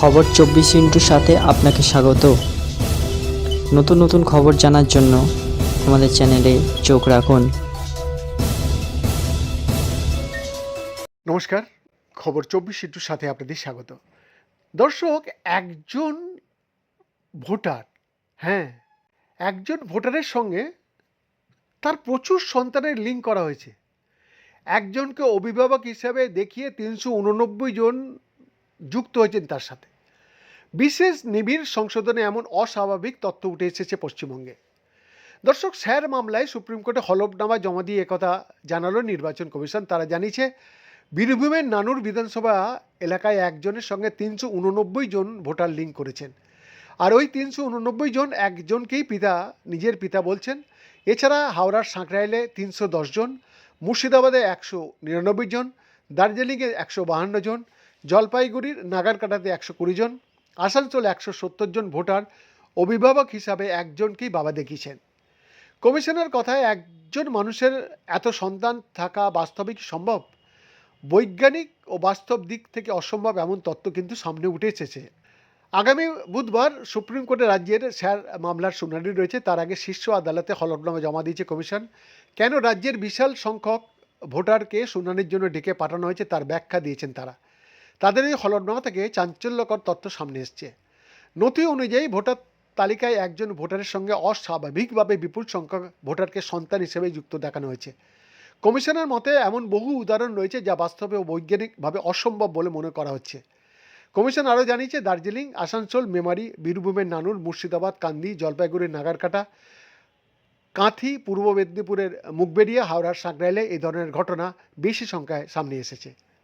খবর চব্বিশ ইন্টুর সাথে আপনাকে স্বাগত। নতুন নতুন খবর জানার জন্য আমাদের চ্যানেলে চোখ রাখুন। নমস্কার, খবর চব্বিশ ইন্টুর সাথে আপনাদের স্বাগত। দর্শক, একজন ভোটার হ্যাঁ একজন ভোটারের সঙ্গে তার প্রচুর সন্তানের লিঙ্ক করা হয়েছে। একজনকে অভিভাবক হিসাবে দেখিয়ে তিনশো উননব্বই জন যুক্ত হয়েছেন তার সাথে। বিশেষ নিবিড় সংশোধনে এমন অস্বাভাবিক তথ্য উঠে এসেছে পশ্চিমবঙ্গে। দর্শক, স্যার মামলায় সুপ্রিম কোর্টে হলফনামা জমা দিয়ে একথা জানালো নির্বাচন কমিশন। তারা জানিয়েছে, বীরভূমের নানুর বিধানসভা এলাকায় একজনের সঙ্গে তিনশো উননব্বই জন ভোটার লিঙ্ক করেছেন। আর ওই তিনশো উননব্বই জন একজনকেই পিতা, নিজের পিতা বলছেন। এছাড়া হাওড়ার সাঁকরাইলে তিনশো দশ জন, মুর্শিদাবাদে একশো নিরানব্বই জন, দার্জিলিংয়ে একশো বাহান্ন জন, জলপাইগুড়ির নাগারকাটাতে একশো কুড়ি জন আসানসোলে একশো সত্তর জন ভোটার অভিভাবক হিসাবে একজনকেই বাবা দেখিয়েছেন। কমিশনের কথায় একজন মানুষের এত সন্তান থাকা বাস্তবিক সম্ভব? বৈজ্ঞানিক ও বাস্তব দিক থেকে অসম্ভব এমন তত্ত্ব কিন্তু সামনে উঠে এসেছে। আগামী বুধবার সুপ্রিম কোর্টে রাজ্যের স্যার মামলার শুনানি রয়েছে। তার আগে শীর্ষ আদালতে হলফনামা জমা দিয়েছে কমিশন। কেন রাজ্যের বিশাল সংখ্যক ভোটারকে শুনানির জন্য ডেকে পাঠানো হয়েছে তার ব্যাখ্যা দিয়েছেন তারা। তাদের এই হলফনামা থেকে চাঞ্চল্যকর তথ্য সামনে এসছে। নথি অনুযায়ী ভোটার তালিকায় একজন ভোটারের সঙ্গে অস্বাভাবিকভাবে বিপুল সংখ্যক ভোটারকে সন্তান হিসেবে যুক্ত দেখানো হয়েছে। কমিশনের মতে এমন বহু উদাহরণ রয়েছে যা বাস্তবে ও বৈজ্ঞানিকভাবে অসম্ভব বলে মনে করা হচ্ছে। কমিশন আরও জানিয়েছে, দার্জিলিং, আসানসোল, মেমারি, বীরভূমের নানুর, মুর্শিদাবাদ, কান্দি, জলপাইগুড়ির নাগারকাটা, কাঁথি, পূর্ব মেদিনীপুরের মুখবেরিয়া হাওড়ার সাঁকরাইলে এই ধরনের ঘটনা বেশি সংখ্যায় সামনে এসেছে।